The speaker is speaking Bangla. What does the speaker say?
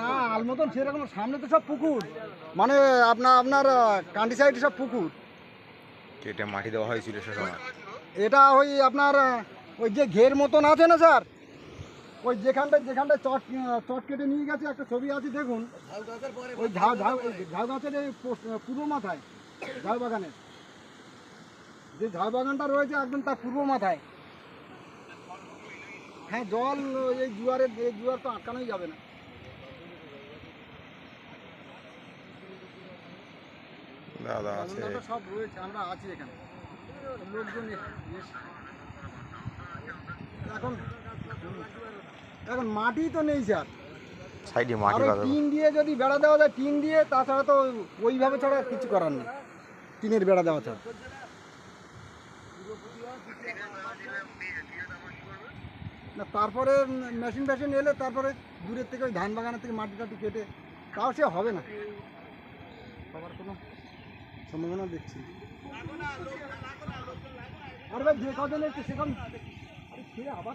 না আল মতন সেরকম সামনে তো সব পুকুর। মানে আপনার আপনার কান্টি সাইডে সব পুকুর। কেটে মাটি দেওয়া হয়েছিল সে সময়। এটা ওই আপনার ওই যে ঘের মতন আছে না স্যার? ওই যেখানটা যেখানটা চট চট কেটে নিয়ে গেছে একটা ছবি আছে দেখুন। ওই ঝাউ ঝাউ ঝাউ গাছের পূর্ব মাথায় ঝাউ বাগানের। যে ঝাউ বাগানটা রয়েছে একদম তার পূর্ব মাথায়। হ্যাঁ জল এই জুয়ারের এই জুয়ার তো আটকানোই যাবে না। দাদা আছে। সব রয়েছে আমরা আছি এখানে। লোকজন এখন এখন মাটি তো নেই স্যার। সাইডে মাটি টিন দিয়ে যদি বেড়া দেওয়া যায় টিন দিয়ে তাছাড়া তো ওইভাবে ছাড়া আর কিছু করার নেই। টিনের বেড়া দেওয়া ছাড়া। না, তারপরে মেশিন ফ্যাশিন এলে তারপরে দূরের থেকে ওই ধান বাগানের থেকে মাটি টাটি কেটে, তাও সে হবে না সবার কোনো সম্ভাবনা দেখছি আর ভাই, যে কজন একটু সেখান আবার।